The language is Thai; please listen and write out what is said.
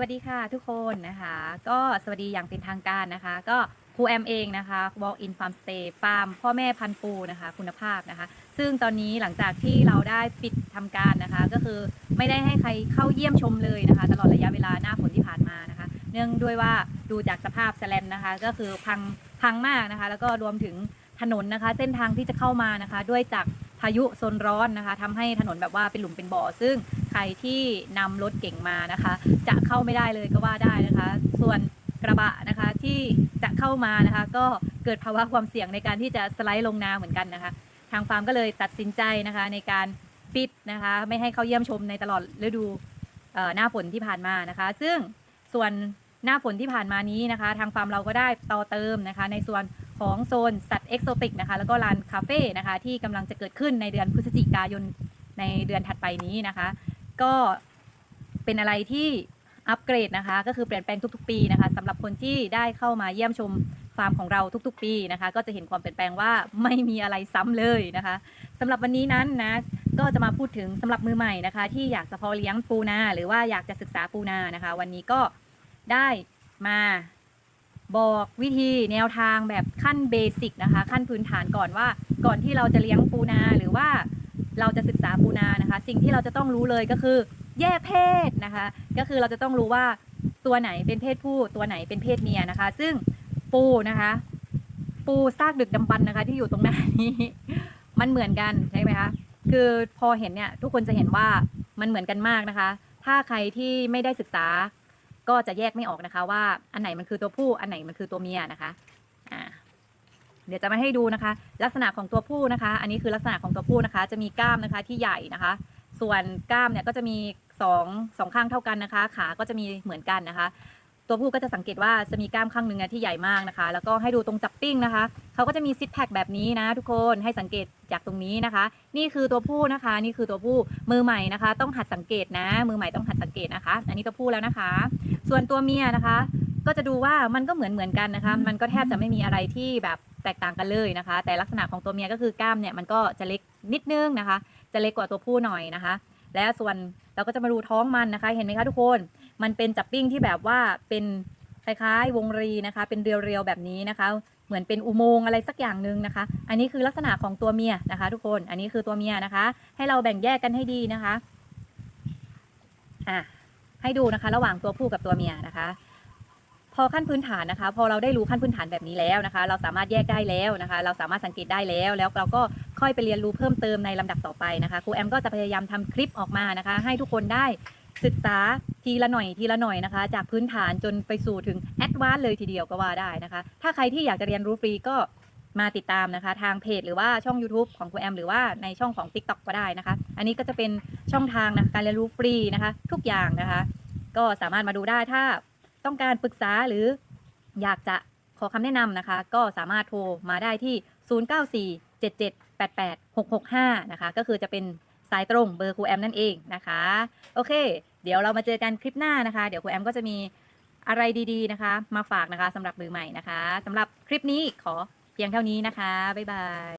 วัสดีค่ะทุกคนนะคะ ก็สวัสดีอย่างเป็นทางการนะคะ ก็ครูแอมเองนะคะ Walk in Farm Stay ฟาร์มพ่อแม่พันปูนะคะ คุณภาพนะคะ ซึ่งตอนนี้หลังจากที่เราได้ปิดทำการนะคะ ก็คือไม่ได้ให้ใครเข้าเยี่ยมชมเลยนะคะ ตลอดระยะเวลาหน้าฝนที่ผ่านมานะคะ เนื่องด้วยว่าดูจากสภาพแสลนนะคะ ก็คือพังพังมากนะคะ แล้วก็รวมถึงถนนนะคะ เส้นทางที่จะเข้ามานะคะ ด้วยจากพายุโซนร้อนนะคะทำให้ถนนแบบว่าเป็นหลุมเป็นบ่อซึ่ง ใครที่นำรถเก่งมานะคะ จะเข้าไม่ได้เลยก็ว่าได้นะคะ ส่วนกระบะนะคะที่จะเข้ามานะคะ ก็เกิดภาวะความเสี่ยงในการที่จะสไลด์ลงนาเหมือนกันนะคะ ทางฟาร์มก็เลยตัดสินใจนะคะ ในการปิดนะคะ ไม่ให้เข้าเยี่ยมชมในตลอดฤดูหน้าฝนที่ผ่านมานะคะ ซึ่งส่วนหน้าฝนที่ผ่านมานี้นะคะ ทางฟาร์มเราก็ได้ต่อเติมนะคะ ในส่วนของโซนสัตว์เอกโซติกนะคะ แล้วก็ลานคาเฟ่นะคะ ที่กำลังจะเกิดขึ้นในเดือนพฤศจิกายนในเดือนถัดไปนี้นะคะ ก็เป็นอะไรที่อัปเกรดนะคะ ก็คือเปลี่ยนแปลงทุก ๆ ปีนะคะสำหรับคนที่ได้เข้ามาเยี่ยมชมฟาร์มของเราทุก ๆ ปีนะคะ ก็จะเห็นความเปลี่ยนแปลงว่าไม่มีอะไรซ้ำเลยนะคะสำหรับวันนี้นั้นนะก็จะมาพูดถึงสำหรับมือใหม่นะคะ ที่อยากจะเพาะเลี้ยงปูนาหรือว่าอยากจะศึกษาปูนานะคะ วันนี้ก็ได้มาบอกวิธีแนวทางแบบขั้นเบสิกนะคะ ขั้นพื้นฐานก่อนว่าก่อนที่เราจะเลี้ยงปูนาหรือว่า เราจะศึกษาปูนานะคะ สิ่งที่เราจะต้องรู้เลยก็คือ แยกเพศนะคะ ก็คือเราจะต้องรู้ว่าตัวไหนเป็นเพศผู้ตัวไหนเป็นเพศเมียนะคะ ซึ่งปูนะคะ ปูซากดึกดำบรรพ์นะคะ ที่อยู่ตรงหน้านี้ มันเหมือนกันใช่ไหมคะคือพอเห็นเนี่ยทุกคนจะเห็นว่ามันเหมือนกันมากนะคะ ถ้าใครที่ไม่ได้ศึกษาก็จะแยกไม่ออกนะคะ ว่าอันไหนมันคือตัวผู้อันไหนมันคือตัวเมียนะคะ เดี๋ยวจะมาให้ดูนะคะ ลักษณะของตัวผู้นะคะ อันนี้คือลักษณะของตัวผู้นะคะ จะมีกล้ามนะคะที่ใหญ่นะคะ ส่วนกล้ามเนี่ยก็จะมีสองสองข้างเท่ากันนะคะ ขาก็จะมีเหมือนกันนะคะ ตัวผู้ก็จะสังเกตว่าจะมีกล้ามข้างหนึ่งที่ใหญ่มากนะคะ แล้วก็ให้ดูตรงจับปิ้งนะคะเขาก็จะมีซิทแพคแบบนี้นะ ทุกคนให้สังเกตจากตรงนี้นะคะ นี่คือตัวผู้นะคะ นี่คือตัวผู้มือใหม่นะคะ ต้องหัดสังเกตนะ มือใหม่ต้องหัดสังเกตนะคะ อันนี้ตัวผู้แล้วนะคะ ส่วนตัวเมียนะคะ ก็จะดูว่ามันก็เหมือนเหมือนกันนะคะ มันก็แทบจะไม่มีอะไรที่แบบแตกต่างกันเลยนะคะ แต่ลักษณะของตัวเมียก็คือกล้ามเนี่ยมันก็จะเล็กนิดนึงนะคะ จะเล็กกว่าตัวผู้หน่อยนะคะ และส่วนเราก็จะมาดูท้องมันนะคะ เห็นไหมคะทุกคน มันเป็นจับปิ้งที่แบบว่าเป็นคล้ายๆ วงรีนะคะ เป็นเรียวๆแบบนี้นะคะ เหมือนเป็นอุโมงค์อะไรสักอย่างหนึ่งนะคะ อันนี้คือลักษณะของตัวเมียนะคะ ทุกคน อันนี้คือตัวเมียนะคะ ให้เราแบ่งแยกกันให้ดีนะคะ อะให้ดูนะคะ ระหว่างตัวผู้กับตัวเมียนะคะ พอขั้นพื้นฐานนะคะ พอเราได้รู้ขั้นพื้นฐานแบบนี้แล้วนะคะ เราสามารถแยกได้แล้วนะคะ เราสามารถสังเกตได้แล้ว แล้วเราก็ค่อยไปเรียนรู้เพิ่มเติมในลำดับต่อไปนะคะครูแอมก็จะพยายามทำคลิปออกมานะคะ ให้ทุกคนได้ศึกษาทีละหน่อยทีละหน่อยนะคะ จากพื้นฐานจนไปสู่ถึงแอดวานซ์เลยทีเดียวก็ว่าได้นะคะ ถ้าใครที่อยากจะเรียนรู้ฟรีก็มาติดตามนะคะ ทางเพจหรือว่าช่อง YouTube ของครูแอม หรือว่าในช่องของ TikTok ก็ได้นะคะ อันนี้ก็จะเป็นช่องทางนะการเรียนรู้ฟรีนะคะ ทุกอย่างนะคะ ก็สามารถมาดูได้ถ้า ต้องการปรึกษาหรืออยากจะขอคำแนะนำนะคะ ก็สามารถโทรมาได้ที่ 0947788665 นะคะ ก็คือจะเป็นสายตรงเบอร์ครูแอมนั่นเองนะคะ โอเค เดี๋ยวเรามาเจอกันคลิปหน้านะคะ เดี๋ยวครูแอมก็จะมีอะไรดีๆนะคะ มาฝากนะคะสำหรับมือใหม่นะคะสำหรับคลิปนี้ขอเพียงเท่านี้นะคะ บ๊ายบาย